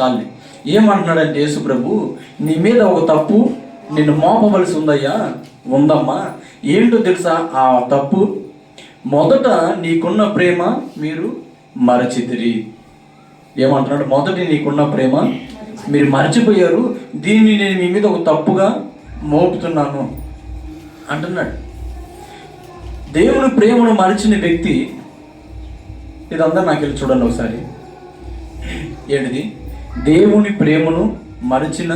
చాలి. ఏమంటున్నాడంటే యేసు ప్రభు నీ మీద ఒక తప్పు నిన్ను మోపవలసి ఉందయ్యా? ఉందమ్మా. ఏంటో తెలుసా ఆ తప్పు? మొదట నీకున్న ప్రేమ మీరు మరచితిరి. ఏమంటున్నాడు? మొదటి నీకున్న ప్రేమ మీరు మర్చిపోయారు. దీన్ని నేను మీ మీద ఒక తప్పుగా మోపుతున్నాను. అంటున్నాడు. దేవుని ప్రేమను మరిచిన వ్యక్తి ఇదంతా నాకు వెళ్ళి చూడండి ఒకసారి. ఏంటిది? దేవుని ప్రేమను మరిచిన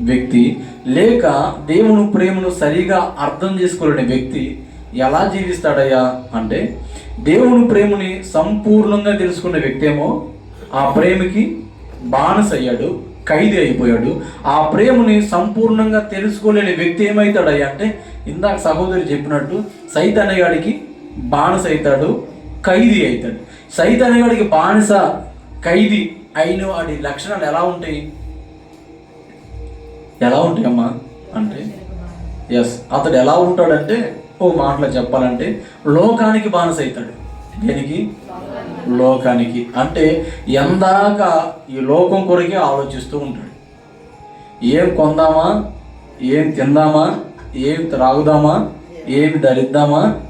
వ్యక్తి లేక దేవుని ప్రేమను సరిగా అర్థం చేసుకోలేని వ్యక్తి ఎలా జీవిస్తాడయ్యా అంటే దేవుని ప్రేమని సంపూర్ణంగా తెలుసుకున్న వ్యక్తి ఏమో ఆ ప్రేమకి బానిస అయ్యాడు ఖైదీ అయిపోయాడు. ఆ ప్రేమని సంపూర్ణంగా తెలుసుకోలేని వ్యక్తి ఏమవుతాడయ్యా అంటే ఇందాక సహోదరి చెప్పినట్టు సైతానగాడికి బానిస అవుతాడు ఖైదీ అవుతాడు. సైతానగాడికి బానిస ఖైదీ అయిన వాడి లక్షణాలు ఎలా ఉంటాయి? ఎలా ఉంటాయి అమ్మా అంటే ఎస్ అతడు ఎలా ఉంటాడంటే ఓ మాటలో చెప్పాలంటే లోకానికి బానిస అవుతాడు దేనికి? లోకానికి. అంటే ఎందాక ఈ లోకం కొరకే ఆలోచిస్తూ ఉంటాడు. ఏం కొందామా? ఏం తిందామా? ఏం త్రాగుదామా? ఏం ధరిద్దామా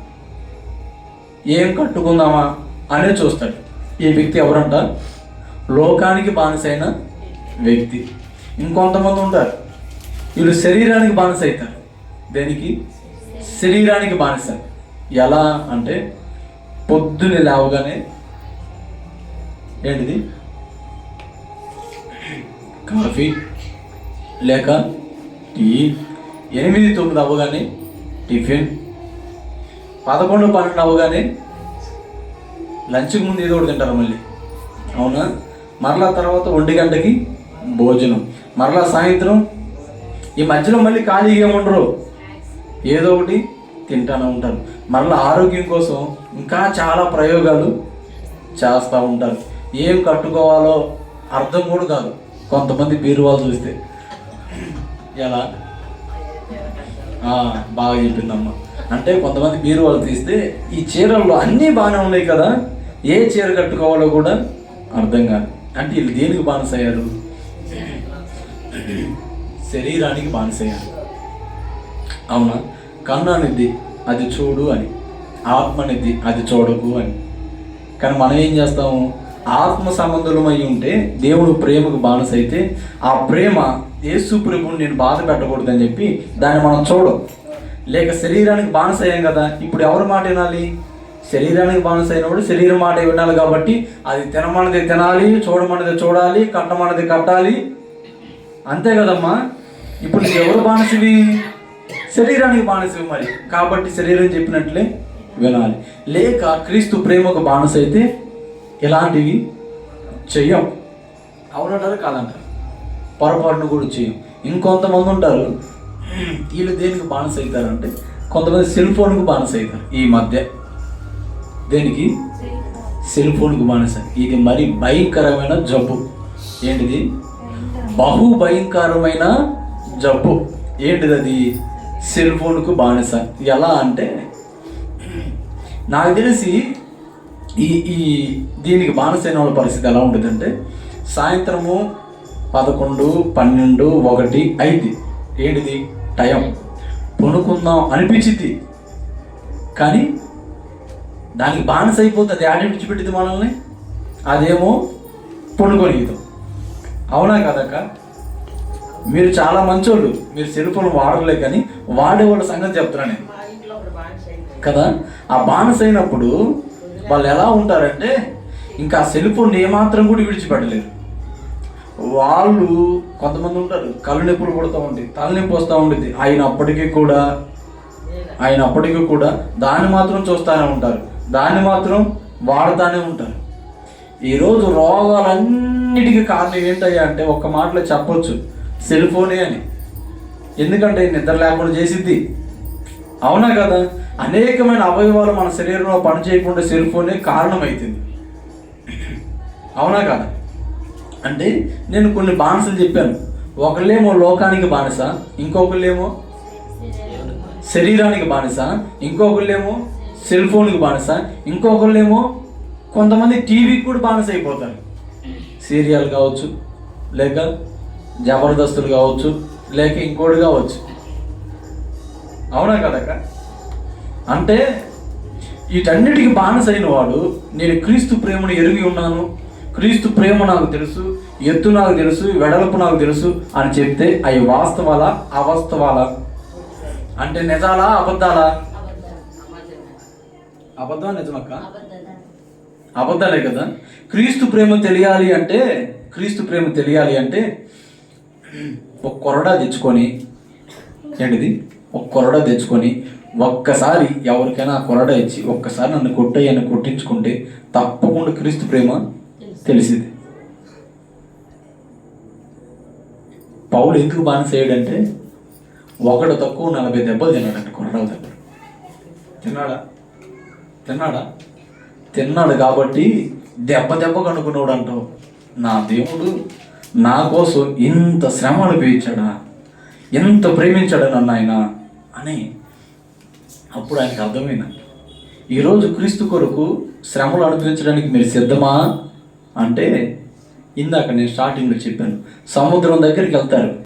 ఏం కట్టుకుందామా? అనే చూస్తాడు. ఈ వ్యక్తి ఎవరంట? లోకానికి బానిసైన వ్యక్తి. ఇంకొంతమంది ఉంటారు. వీళ్ళు శరీరానికి బానిస అవుతారు దేనికి? శరీరానికి బానిస. ఎలా అంటే పొద్దున్నే లేవగానే ఏంటిది? కాఫీ లేక టీ ఎనిమిది తొమ్మిది అవ్వగానే టిఫిన్ పదకొండు పన్నెండు అవ్వగానే లంచ్కి ముందు ఏదో ఒకటి తింటారు మళ్ళీ. అవునా? మరలా తర్వాత ఒంటి గంటకి భోజనం. మరలా సాయంత్రం ఈ మధ్యలో మళ్ళీ ఖాళీగా ఉండరు ఏదో ఒకటి తింటానే ఉంటారు. మరలా ఆరోగ్యం కోసం ఇంకా చాలా ప్రయోగాలు చేస్తూ ఉంటారు. ఏం కట్టుకోవాలో అర్థం కూడా కాదు. కొంతమంది బీరువాలు చూస్తే. ఎలా? బాగా చెప్పిందమ్మ. అంటే కొంతమంది బీరువాలు తీస్తే ఈ చీరల్లో అన్నీ బాగానే ఉన్నాయి కదా. ఏ చీర కట్టుకోవాలో కూడా అర్థం కాదు. అంటే వీళ్ళు దేనికి బానిసయ్యారు? శరీరానికి బానిసయ్యారు. అవునా? కన్ను అనేది అది చూడు అని. ఆత్మ అనేది అది చూడకు అని. కానీ మనం ఏం చేస్తాము? ఆత్మ సంబంధులమై ఉంటే దేవుడు ప్రేమకు బానిస అయితే ఆ ప్రేమ యేసు ప్రభుని నేను బాధ పెట్టకూడదని చెప్పి దాన్ని మనం చూడం. లేక శరీరానికి బానిస అయ్యాం కదా ఇప్పుడు ఎవరి మాట వినాలి? శరీరానికి బానిస అయినప్పుడు శరీరం మాట వినాలి కాబట్టి అది తినమన్నది తినాలి చూడమన్నది చూడాలి కట్టమన్నది కట్టాలి. అంతే కదమ్మా? ఇప్పుడు నీకు ఎవరు బానిసవి? శరీరానికి బానిసవి మరి. కాబట్టి శరీరం చెప్పినట్లే వినాలి. లేక క్రీస్తు ప్రేమకు బానిస అయితే ఇలాంటివి చెయ్యం. అవునంటారు కాదంటారు? పొరపాటును కూడా చేయం ఇంకొంతమంది ఉంటారు వీళ్ళు దేనికి బానిస అవుతారంటే కొంతమంది సెల్ ఫోన్కు బానిస అవుతారు ఈ మధ్య. దేనికి? సెల్ ఫోన్కు బానిస ఇది మరి భయంకరమైన జబ్బు. ఏంటిది? బహు భయంకరమైన జబ్బు. ఏంటిది అది సెల్ ఫోన్కు బానిస ఎలా అంటే నాకు తెలిసి ఈ ఈ దీనికి బానిసైన వాళ్ళ పరిస్థితి ఎలా ఉంటుందంటే సాయంత్రము పదకొండు పన్నెండు ఒకటి ఐదు ఏంటిది? టైం. పొనుకుందాం అనిపించింది. కానీ దానికి బానిస అయిపోతుంది. యాడ్ విడిచిపెట్టింది మనల్ని. అదేమో పొనుకొనియదు అవునా కదక్క? మీరు చాలా మంచోళ్ళు. మీరు సెల్ ఫోన్ వాడలే కానీ వాడే వాళ్ళ సంగతి చెప్తున్నా నేను. కదా? ఆ బానిస అయినప్పుడు వాళ్ళు ఎలా ఉంటారంటే ఇంకా సెల్ ఫోన్ ఏమాత్రం కూడా విడిచిపెట్టలేరు. వాళ్ళు కొంతమంది ఉంటారు. కళ్ళు నొప్పులు పుడుతూ ఉంటాయి తలనొప్పి వస్తూ ఉంటుంది అయినప్పటికీ కూడా అయినప్పటికీ కూడా దాన్ని మాత్రం చూస్తూనే ఉంటారు. దాన్ని మాత్రం వాడుతూనే ఉంటారు. ఈరోజు రోగాలన్నిటికీ కారణం ఏంటయ్యా అంటే ఒక్క మాటలో చెప్పొచ్చు. సెల్ ఫోనే అని. ఎందుకంటే నిద్ర లేకుండా చేసిద్ది. అవునా కదా? అనేకమైన అవయవాలు మన శరీరంలో పనిచేయకుండా సెల్ ఫోనే కారణమవుతుంది అవునా కదా? అంటే నేను కొన్ని బానిసలు చెప్పాను. ఒకళ్ళేమో లోకానికి బానిస ఇంకొకళ్ళేమో శరీరానికి బానిస ఇంకొకళ్ళేమో సెల్ ఫోన్కి బానిస. ఇంకొకళ్ళేమో కొంతమంది టీవీకి కూడా బానిస అయిపోతారు. సీరియల్ కావచ్చు లేక జబర్దస్తులు కావచ్చు లేక ఇంకోటి కావచ్చు. అవునా కదక్క అంటే వీటన్నిటికి బానిసైన వాడు నేను క్రీస్తు ప్రేమను ఎరిగి ఉన్నాను క్రీస్తు ప్రేమ నాకు తెలుసు ఎత్తు నాకు తెలుసు వెడల్పు నాకు తెలుసు అని చెప్తే అవి వాస్తవాలా అవాస్తవాలా? అంటే నిజాలా అబద్ధాలా? అబద్ధం నిజమక్క? అబద్ధాలే. కదా. క్రీస్తు ప్రేమ తెలియాలి అంటే క్రీస్తు ప్రేమ తెలియాలి అంటే ఒక కొరడా తెచ్చుకొని ఏంటిది? ఒక కొరడా తెచ్చుకొని ఒక్కసారి ఎవరికైనా ఆ కొరడా ఇచ్చి ఒక్కసారి నన్ను కొట్టయ్యని కొట్టించుకుంటే తప్పకుండా క్రీస్తు ప్రేమ తెలిసింది. పౌలు ఎందుకు బానిసేయడంటే ఒకడు తక్కువ నలభై దెబ్బలు తిన్నాడంట కొరడాల దెబ్బలు తిన్నాడా? తిన్నాడా? తిన్నాడు కాబట్టి దెబ్బ దెబ్బ కనుక్కున్నాడు అంటావు. నా దేవుడు నా కోసం ఇంత శ్రమ అనుభవించాడా? ఎంత ప్రేమించాడు నన్ను ఆయన? అని అప్పుడు ఆయనకు అర్థమైంది. ఈరోజు క్రీస్తు కొరకు శ్రమలు అనుభవించడానికి మీరు సిద్ధమా? అంటే ఇందాక నేను స్టార్టింగ్లో చెప్పాను. సముద్రం దగ్గరికి వెళ్తారు.